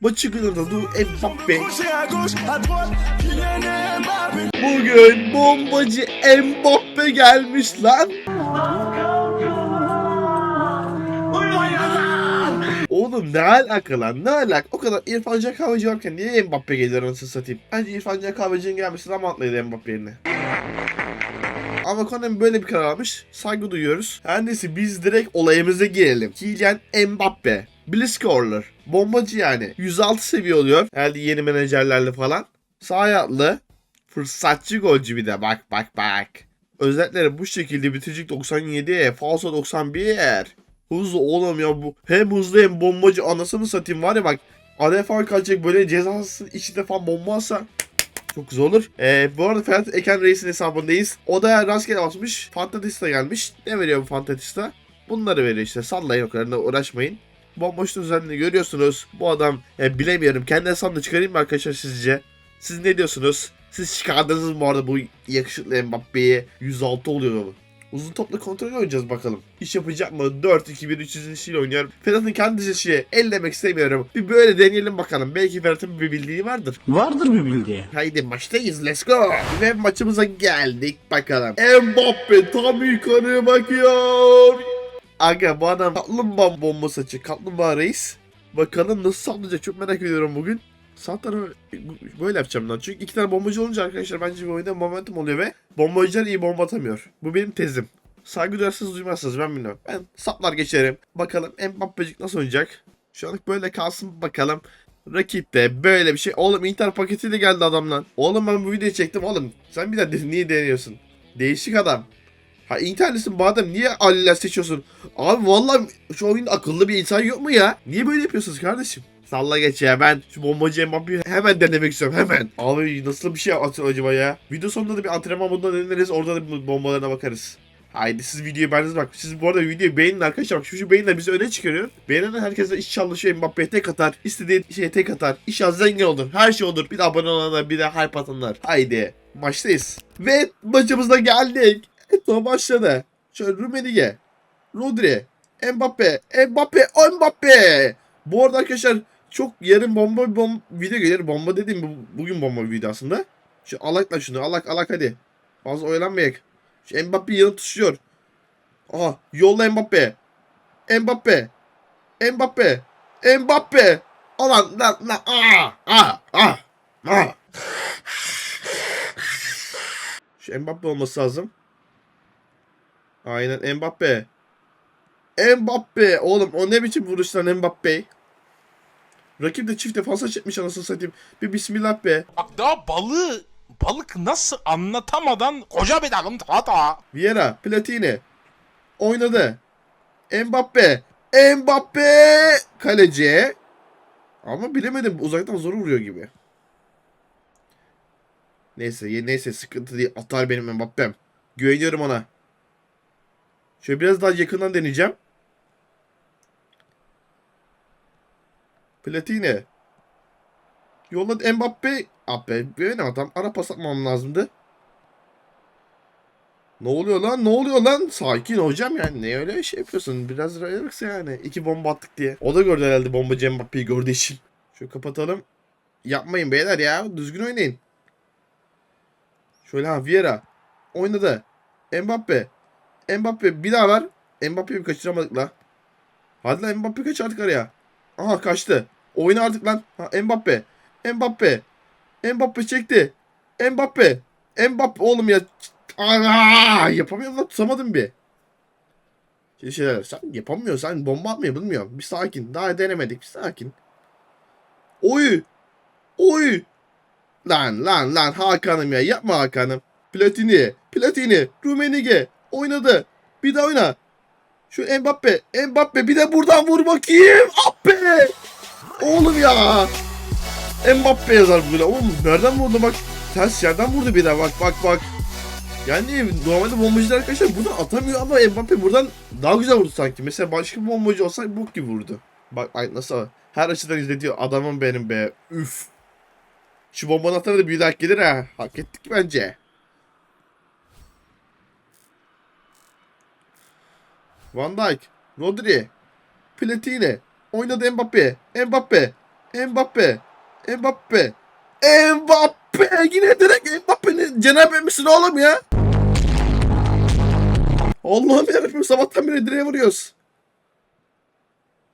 Maçı kazandı Mbappe. Bugün bombacı Mbappe gelmiş lan. Oğlum ne alaka lan ne alaka? O kadar İrfan Can Kahveci varken niye Mbappe gelir anasını satayım? Bence İrfan Can Kahveci'nin gelmesi daha mantıklıydı Mbappe yerine. Ama Konami böyle bir karar almış. Saygı duyuyoruz. Her neyse biz direkt olayımıza girelim. Kylian Mbappe. Blitzcaller. Bombacı yani. 106 seviye oluyor. Herhalde yeni menajerlerle falan. Sağ ayaklı. Fırsatçı golcü bir de. Bak bak bak. Özellikleri bu şekilde bitiricik 97. Falso 91. Hızlı oğlum ya bu. Hem hızlı hem bombacı anasını satayım var ya bak. Araya falan kaçacak böyle cezasız içinde falan bomba alsa çok güzel olur. Ee, bu arada Ferhat Eken Reis'in hesabındayız. O da rastgele basmış. Fantatista gelmiş. Ne veriyor bu Fantatista? Bunları veriyor işte. Sallayın o kadar da uğraşmayın. Bomboşluğun üzerinde görüyorsunuz. Bu adam e, bilemiyorum. Kendi hesabımda çıkarayım mı arkadaşlar sizce? Siz ne diyorsunuz? Siz çıkardınız mı bu arada bu yakışıklı Mbappe'yi? 106 oluyor bu. Uzun topla kontrol oynayacağız bakalım. İş yapacak mı? 4-2-1-3 işiyle oynuyorum. Ferhat'ın kendi dizisi ellemek istemiyorum. Bir böyle deneyelim bakalım. Belki Ferhat'ın bir bildiği vardır. Vardır bir bildiği. Haydi maçtayız let's go. Ve maçımıza geldik bakalım. Mbappe tam yukarıya bakıyor. Aga bu adam kaplumbağa bombası açık. Kaplumbağa reis. Bakalım nasıl sallayacak çok merak ediyorum bugün. Sağ tarafı böyle yapacağım lan. Çünkü iki tane bombacı olunca arkadaşlar bence bir oyunda momentum oluyor ve bombacılar iyi bomba atamıyor. Bu benim tezim. Saygı duyarsınız duymazsınız ben bilmiyorum. Ben saplar geçerim. Bakalım Mbappe'cik nasıl oynayacak. Şu anlık böyle kalsın bakalım. Rakip de böyle bir şey. Oğlum Inter paketiyle geldi adam lan. Oğlum ben bu videoyu çektim oğlum. Sen bir de niye deniyorsun? Değişik adam. Ha internetin bu adam niye Ali'ler seçiyorsun? Abi vallahi şu oyunda akıllı bir insan yok mu ya? Niye böyle yapıyorsunuz kardeşim? Salla geç ya ben şu bombacı Mbappe'yi hemen denemek istiyorum hemen. Abi nasıl bir şey atıyor acaba ya? Video sonunda da bir antrenman modunda deneriz orada da bombalarına bakarız. Haydi siz videoyu beğendiniz bak. Siz bu arada videoyu beğenin arkadaşlar. Bak şu, şu beğenler bizi öne çıkarıyor. Beğenen herkese iş çalışıyor. Mbappe'ye tek atar. istediği şeye tek atar. İnşallah zengin olur. Her şey olur. Bir de abone olanlar bir de hype atanlar. Haydi. Maçtayız. Ve maçımıza geldik. Eto başladı. Şöyle Rumenige. Rodri. Mbappe. Mbappe. Mbappe. Bu arada arkadaşlar çok yarın bomba bir bom video gelir. Bomba dediğim bu, bugün bomba bir video aslında. Şu alakla şunu. Alak alak hadi. Fazla oyalanmayak. Şu Mbappe yanı tutuşuyor. Aha yolla Mbappe. Mbappe. Mbappe. Mbappe. Alan lan lan. Aa, aa, aa, aa. Şu Mbappe olması lazım. Aynen Mbappe. Mbappe. Oğlum o ne biçim vuruş lan Mbappe. Rakip de çift defansa çekmiş anasını satayım. Bir bismillah be. Bak daha balığı balık nasıl anlatamadan koca bir dalım hata. Vieira, Platini. Oynadı. Mbappe. Mbappe. Kaleci. Ama bilemedim. Uzaktan zor vuruyor gibi. Neyse, neyse sıkıntı değil. Atar benim Mbappe'm. Güveniyorum ona. Şöyle biraz daha yakından deneyeceğim. Platini. Yolladı Mbappe. Abi böyle adam. Ara pas atmam lazımdı. Ne oluyor lan? Ne oluyor lan? Sakin hocam yani. Ne öyle şey yapıyorsun? Biraz relax yani. İki bomba attık diye. O da gördü herhalde bombacı Mbappe'yi gördüğü için. Şöyle kapatalım. Yapmayın beyler ya. Düzgün oynayın. Şöyle ha Vieira. Oynadı. Mbappe. Mbappe bir daha var. Mbappe'yi kaçıramadık la. Hadi lan Mbappe kaç artık araya. Aha kaçtı. Oyna artık lan. Ha, Mbappe. Mbappe. Mbappe çekti. Mbappe. Mbappe oğlum ya. Aa, yapamıyorum lan tutamadım bir. Şey şeyler sen yapamıyorsun sen bomba atmayı bilmiyorum. Bir sakin daha denemedik bir sakin. Oy. Oy. Lan lan lan Hakan'ım ya yapma Hakan'ım. Platini. Platini. Rumenige. Oynadı. Bir daha oyna. Şu Mbappe. Mbappe bir de buradan vur bakayım. Appe. Oğlum ya. Mbappe yazar böyle. Oğlum nereden vurdu bak. Ters yerden vurdu bir daha bak bak bak. Yani normalde bombacılar arkadaşlar buradan atamıyor ama Mbappe buradan daha güzel vurdu sanki. Mesela başka bir bombacı olsa bok gibi vurdu. Bak ay nasıl her açıdan izletiyor adamım benim be. Üf. Şu bombanın atarı da bir daha gelir ha. Hak ettik bence. Van Dijk, Rodri, Platini, oynadı Mbappe, Mbappe, Mbappe. Mbappe. Mbappe. Yine direkt Mbappe'nin cenab misin oğlum ya? Allah'ım yarabbim sabahtan beri direğe vuruyoruz.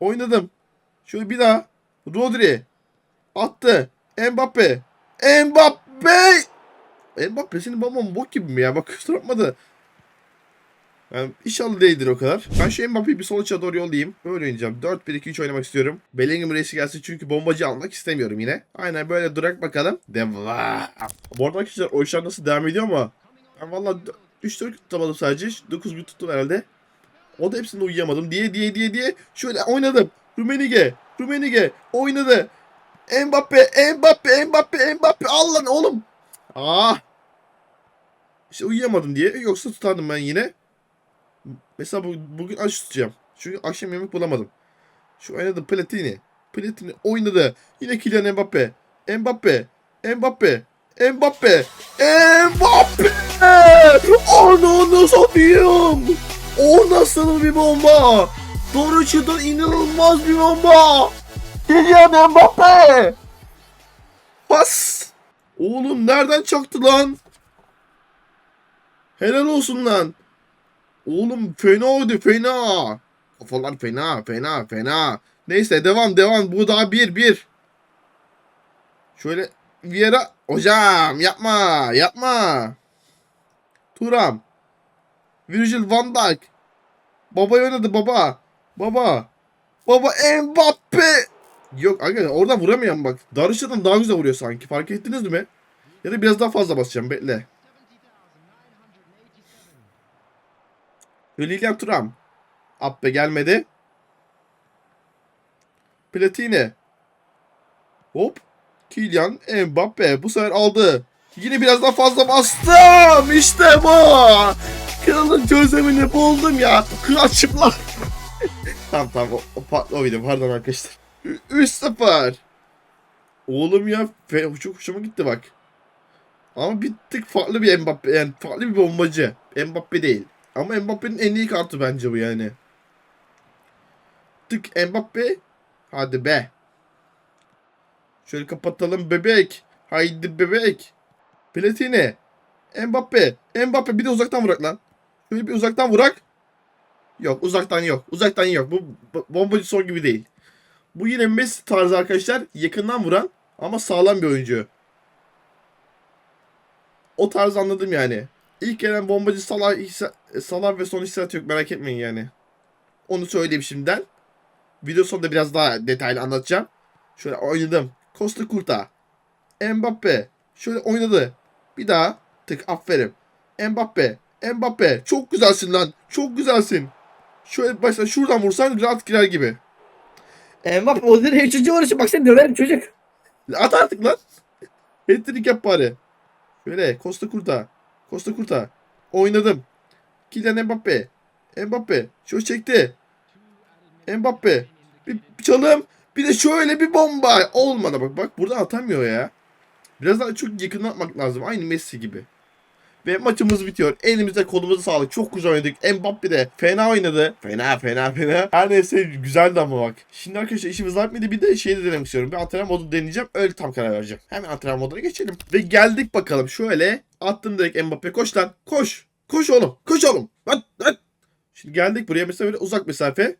Oynadım. Şöyle bir daha. Rodri. Attı. Mbappe. Mbappe. Mbappe senin babam bok gibi mi ya? Bak kusura bakma da. Yani inşallah değildir o kadar. Ben şu Mbappe'yi bir sol doğru yollayayım. Böyle oynayacağım. 4-1-2-3 oynamak istiyorum. Bellingham reisi gelsin çünkü bombacı almak istemiyorum yine. Aynen böyle durak bakalım. Devam. Bu arada arkadaşlar o işler nasıl devam ediyor ama ben valla 3-4 tutamadım sadece. 9 bir tuttum herhalde. O da hepsinde uyuyamadım. Diye diye diye diye. Şöyle oynadım. Rumenige. Rumenige. Oynadı. Mbappe. Mbappe. Mbappe. Mbappe. al lan oğlum. Ah. İşte uyuyamadım diye. Yoksa tutardım ben yine. Mesela bu, bugün aç tutacağım. Çünkü akşam yemek bulamadım. Şu oynadı Platini. Platini oynadı. Yine Kylian Mbappe. Mbappe. Mbappe. Mbappe. Mbappe. Ananı satayım. O nasıl bir bomba? Doruçu'da inanılmaz bir bomba. Kylian Mbappe. Pas. Oğlum nereden çaktı lan? Helal olsun lan. Oğlum fena oldu fena. Kafalar fena fena fena. Neyse devam devam. Bu daha bir bir. Şöyle Vieira. Hocam yapma yapma. Turam. Virgil van Dijk. Baba oynadı baba. Baba. Baba Mbappe. Yok arkadaşlar oradan vuramıyorum bak. Darüşşa'dan daha güzel vuruyor sanki. Fark ettiniz mi? Ya da biraz daha fazla basacağım bekle. Lilian Thuram. Appe gelmedi. Platini. Hop. Kylian Mbappe bu sefer aldı. Yine biraz daha fazla bastım. İşte bu. Kralın çözümünü buldum ya. Kral çıplak. tamam tamam o, o, o video pardon arkadaşlar. Ü- 3-0. Oğlum ya çok hoşuma gitti bak. Ama bir tık farklı bir Mbappe yani farklı bir bombacı. Mbappe değil. Ama Mbappe'nin en iyi kartı bence bu yani. Tık Mbappe. Hadi be. Şöyle kapatalım bebek. Haydi bebek. Platini. Mbappe. Mbappe bir de uzaktan vurak lan. Şöyle bir uzaktan vurak. Yok uzaktan yok. Uzaktan yok. Bu bombacı son gibi değil. Bu yine Messi tarzı arkadaşlar. Yakından vuran ama sağlam bir oyuncu. O tarz anladım yani. İlk gelen bombacı Salah, hisse- Salah ve son hissiyat yok merak etmeyin yani. Onu söyleyeyim şimdiden. Video sonunda biraz daha detaylı anlatacağım. Şöyle oynadım. Costa Curta. Mbappe. Şöyle oynadı. Bir daha. Tık aferin. Mbappe. Mbappe. Çok güzelsin lan. Çok güzelsin. Şöyle başla şuradan vursan rahat girer gibi. Mbappe o direkt üçüncü vuruşu bak seni döverim çocuk. At artık lan. Hat-trick yap bari. Şöyle Costa Curta. Costa Curta. Oynadım. Kylian Mbappe. Mbappe. Şöyle çekti. Mbappe. Bir çalım. Bir de şöyle bir bomba. Olmadı bak. Bak burada atamıyor ya. Biraz daha çok yakın atmak lazım. Aynı Messi gibi. Ve maçımız bitiyor. Elimize kolumuza sağlık. Çok güzel oynadık. Mbappe de fena oynadı. Fena fena fena. Her neyse güzeldi ama bak. Şimdi arkadaşlar işimiz var mıydı? Bir de şey de denemek istiyorum. Bir antrenman modu deneyeceğim. Öyle tam karar vereceğim. Hemen antrenman moduna geçelim. Ve geldik bakalım. Şöyle attım direkt Mbappe. Koş lan. Koş. Koş oğlum. Koş oğlum. Lan lan. Şimdi geldik buraya mesela böyle uzak mesafe.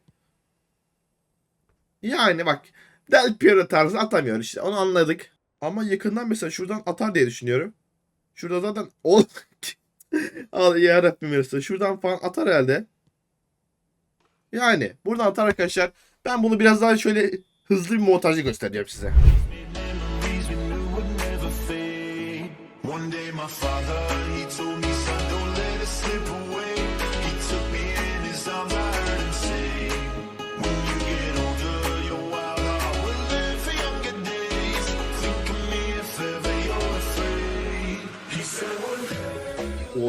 Yani bak. Del Piero tarzı atamıyor işte. Onu anladık. Ama yakından mesela şuradan atar diye düşünüyorum. Şurada zaten ol Al ya Rabbim yarısı. Şuradan falan atar herhalde. Yani buradan atar arkadaşlar. Ben bunu biraz daha şöyle hızlı bir montajı göstereceğim size. One day my father, he told me, son, don't let it slip away.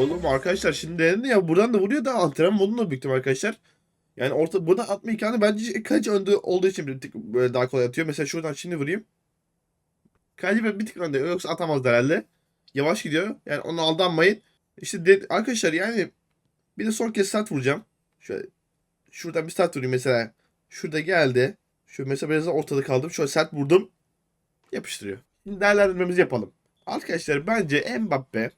Oğlum arkadaşlar şimdi denedi ya buradan da vuruyor da antrenman modunu büktüm arkadaşlar. Yani orta buradan atma imkanı bence kaç önde olduğu için bir tık böyle daha kolay atıyor. Mesela şuradan şimdi vurayım. Kaleci bir tık önde yoksa atamaz herhalde. Yavaş gidiyor. Yani ona aldanmayın. İşte de- arkadaşlar yani bir de son kez start vuracağım. Şöyle şuradan bir start vurayım mesela. Şurada geldi. Şu mesela biraz da ortada kaldım. Şöyle sert vurdum. Yapıştırıyor. Şimdi değerlendirmemizi yapalım. Arkadaşlar bence Mbappe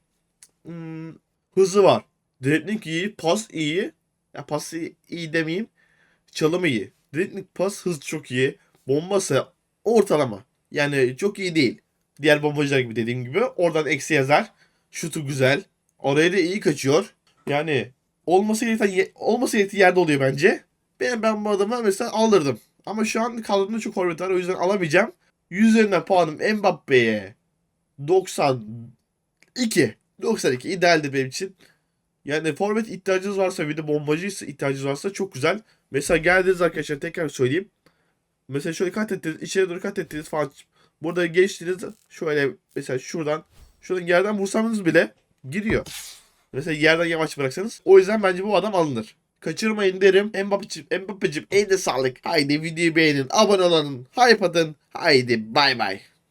hmm, hızı var. Dribbling iyi, pas iyi. Ya pas iyi, iyi demeyeyim. Çalımı iyi. Dribbling pas hız çok iyi. Bombası ortalama. Yani çok iyi değil. Diğer bombacılar gibi dediğim gibi. Oradan eksi yazar. Şutu güzel. Oraya da iyi kaçıyor. Yani olması gereken, olması gerektiği yerde oluyor bence. Ben, ben bu adamı mesela alırdım. Ama şu an kadromda çok forvet var. O yüzden alamayacağım. 100 üzerinden puanım Mbappe'ye 92. 92 idealdir benim için. Yani forvet ihtiyacınız varsa bir de bombacı ihtiyacınız varsa çok güzel. Mesela geldiniz arkadaşlar tekrar söyleyeyim. Mesela şöyle kat ettiniz, içeri doğru kat ettiniz falan. Burada geçtiniz şöyle mesela şuradan şuradan yerden vursanız bile giriyor. Mesela yerden yavaş bıraksanız. O yüzden bence bu adam alınır. Kaçırmayın derim. Mbappe'cim, Mbappe'cim eline sağlık. Haydi videoyu beğenin, abone olun, hype atın. Haydi bay bay.